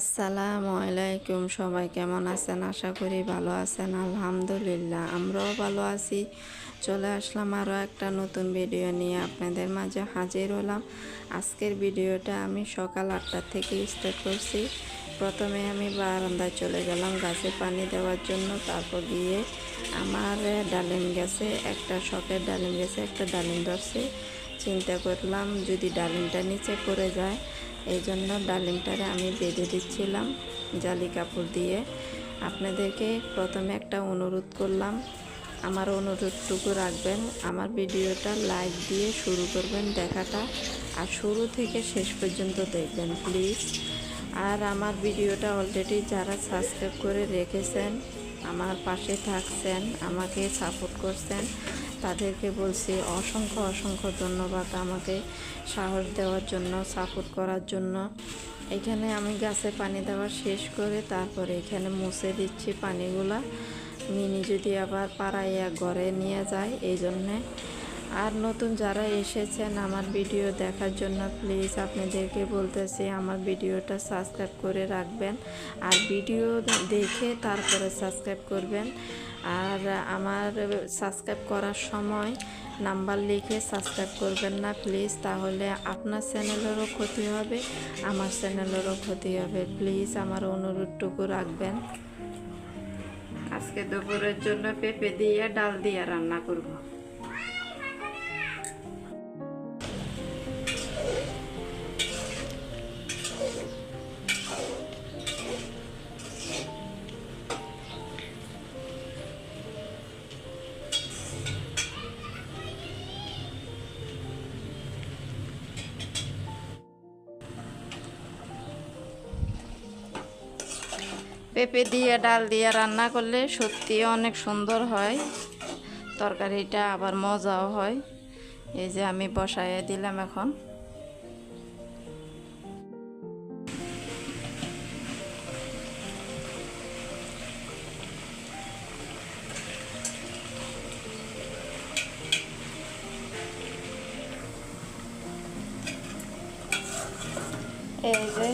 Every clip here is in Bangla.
আসসালামু আলাইকুম, সবাই কেমন আছেন? আশা করি ভালো আছেন, আলহামদুলিল্লাহ। আমরাও ভালো আছি। চলে আসলাম আরও একটা নতুন ভিডিও নিয়ে আপনাদের মাঝে হাজির হলাম। আজকের ভিডিওটা আমি সকাল আটটা থেকে স্টার্ট করছি। প্রথমে আমি বারান্দায় চলে গেলাম গাছে পানি দেওয়ার জন্য। তারপর গিয়ে আমার ডালিম গাছে একটা শখের ডালিম গাছে একটা ডালিম ধরছে। চিন্তা করলাম যদি ডালিমটা নিচে পড়ে যায় এই জন্য ডালিমটারে আমি বেঁধে দিচ্ছিলাম জালি কাপড় দিয়ে। আপনাদেরকে প্রথমে একটা অনুরোধ করলাম। আমার অনুরোধটুকু রাখবেন, আমার ভিডিওটা লাইক দিয়ে শুরু করবেন দেখাটা আর শুরু থেকে শেষ পর্যন্ত দেখবেন, প্লিজ। আর আমার ভিডিওটা অলরেডি যারা সাবস্ক্রাইব করে রেখেছেন, আমার পাশে থাকছেন, আমাকে সাপোর্ট করছেন তাদেরকে বলছি, অসংখ্য অসংখ্য ধন্যবাদ আমাকে সাহস দেওয়ার জন্য, সাপোর্ট করার জন্য। এখানে আমি গাছে পানি দেওয়া শেষ করে তারপরে এখানে মুছে দিচ্ছি পানিগুলা। মিনি যদি আবার পাড়াইয়া ঘরে নিয়ে যায়, এই জন্যে। আর নতুন যারা এসেছেন আমার ভিডিও দেখার জন্য, প্লিজ আপনাদেরকে বলতেছি আমার ভিডিওটা সাবস্ক্রাইব করে রাখবেন। আর ভিডিও দেখে তারপরে সাবস্ক্রাইব করবেন। আর আমার সাবস্ক্রাইব করার সময় নাম্বার লিখে সাবস্ক্রাইব করবেন না প্লিজ তাহলে আপনার চ্যানেলেরও ক্ষতি হবে, আমার চ্যানেলেরও ক্ষতি হবে। প্লিজ আমার অনুরোধটুকু রাখবেন। আজকে দুপুরের জন্য পেঁপে দিয়ে ডাল দিয়ে রান্না করব। পেঁপে দিয়ে, ডাল দিয়ে রান্না করলে সত্যি অনেক সুন্দর হয়। তরকারিটা আবার মজাও হয়। এই যে আমি বসাইয়ে দিলাম এখন। এই যে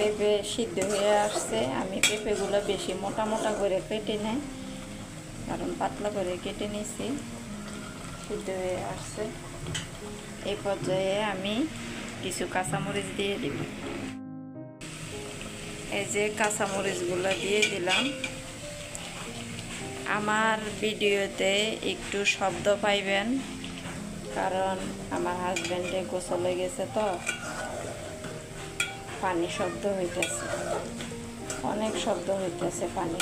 পেঁপে সিদ্ধ হয়ে আসছে। আমি পেঁপেগুলো বেশি মোটা মোটা করে কেটে নেই, কারণ পাতলা করে কেটে নিয়েছি সিদ্ধ হয়ে আসছে। এই পর্যায়ে আমি কিছু কাঁচামরিচ দিয়ে দিব। এই যে কাঁচামরিচগুলো দিয়ে দিলাম। আমার ভিডিওতে একটু শব্দ পাইবেন, কারণ আমার হাজব্যান্ডে গোসলে গেছে তো। পানি শব্দ হইতেছে। অনেক শব্দ হইতেছে পানি।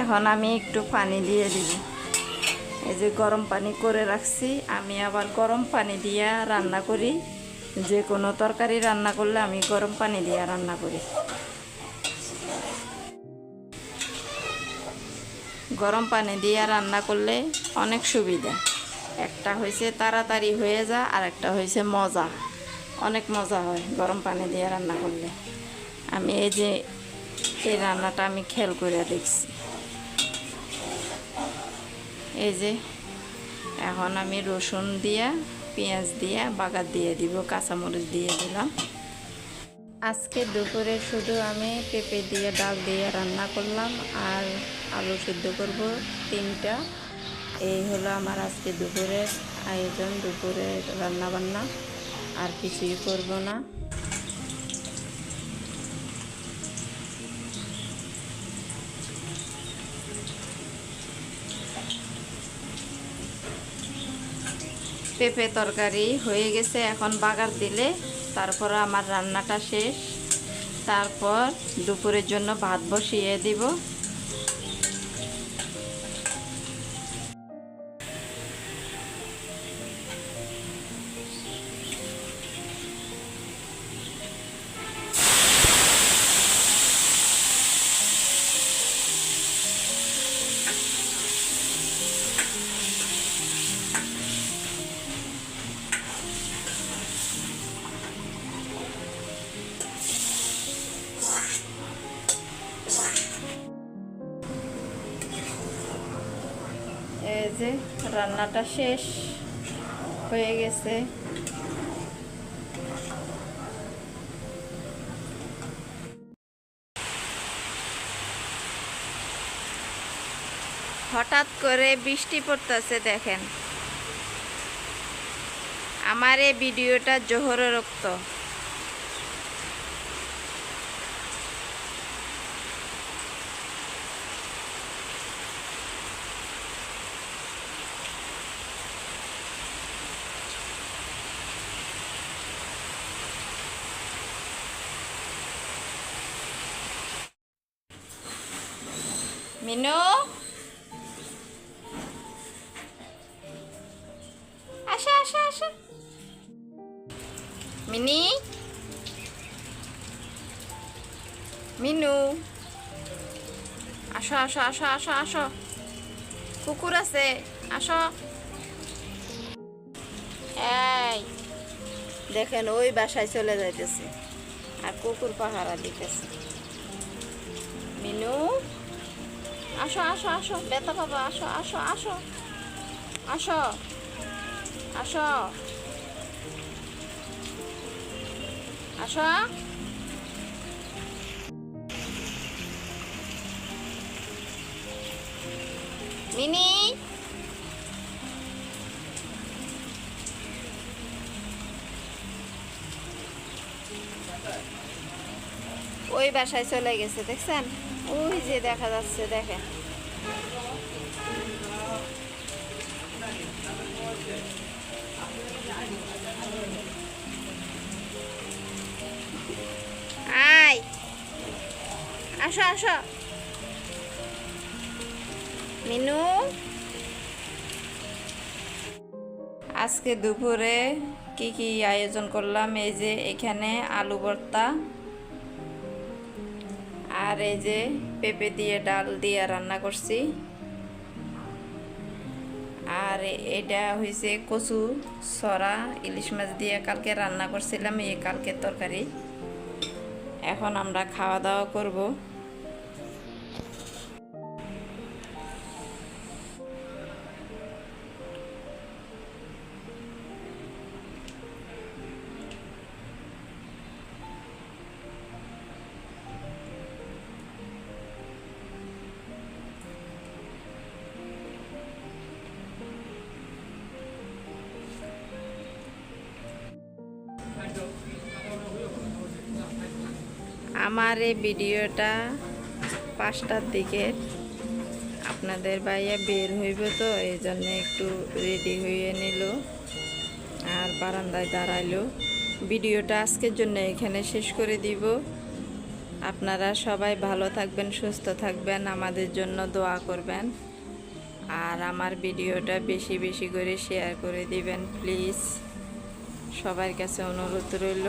এখন আমি একটু পানি দিয়ে দিব। এই যে গরম পানি করে রাখছি, আমি আবার গরম পানি দিয়া রান্না করি। যে কোনো তরকারি রান্না করলে আমি গরম পানি দিয়া রান্না করি। গরম পানি দিয়া রান্না করলে অনেক সুবিধা। একটা হয়েছে তাড়াতাড়ি হয়ে যা, আর একটা হয়েছে মজা। অনেক মজা হয় গরম পানি দিয়ে রান্না করলে। আমি এই যে এই রান্নাটা আমি খেয়াল করে দেখছি। এই যে, এখন আমি রসুন দিয়ে, পেঁয়াজ দিয়ে, বাগার দিয়ে দিব, কাঁচামরিচ দিয়ে দিলাম। আজকে দুপুরে শুধু আমি পেঁপে দিয়ে, ডাল দিয়ে রান্না করলাম আর আলু সিদ্ধ করব তিনটা। এই হলো আমার আজকে দুপুরের আয়োজন দুপুরে রান্নাবান্না। আর কিছুই করব না। পেঁপে তরকারি হয়ে গেছে এখন বাগার দিলে। তারপর আমার রান্নাটা শেষ। তারপর দুপুরের জন্য ভাত বসিয়ে দিব। যে রান্নাটা শেষ হয়ে গেছে। হঠাৎ করে বৃষ্টি পড়তেছে, দেখেন। আমার এই ভিডিওটা জোহরে রক্ত। মিনু? আসো আসো আসো। মিনি? মিনু? আসো আসো আসো আসো আসো। কুকুর আছে, আসো। এই, দেখেন, ওই বাসায় চলে যাইতেছে। আর কুকুর পাহারা দিতেছে। মিনু? আসো আসো আসো। বেতা বাবা আসো আসো আসো। আসো আসো। আসো। মিনি? ওই বাসায় চলে গেছে, দেখছেন? ওই যে দেখা যাচ্ছে, দেখেন। আয়। আসো আসো। মিনু। আজকে দুপুরে কি কি আয়োজন করলাম? এই যে এখানে আলু ভর্তা আর এই যে পেঁপে দিয়ে ডাল দিয়ে রান্না করছি। আর এটা হয়েছে কচু, সরা, ইলিশ মাছ দিয়ে কালকে রান্না করছিলাম, এই কালকের তরকারি। এখন আমরা খাওয়া দাওয়া করব। আমার এই ভিডিওটা পাঁচটার দিকে আপনাদের বাইরে বের হইব তো, এই জন্য একটু রেডি হয়ে নিল আর বারান্দায় দাঁড়াইলো। ভিডিওটা আজকের জন্য এখানে শেষ করে দিব। আপনারা সবাই ভালো থাকবেন, সুস্থ থাকবেন, আমাদের জন্য দোয়া করবেন। আর আমার ভিডিওটা বেশি বেশি করে শেয়ার করে দিবেন প্লিজ সবার কাছে অনুরোধ রইল।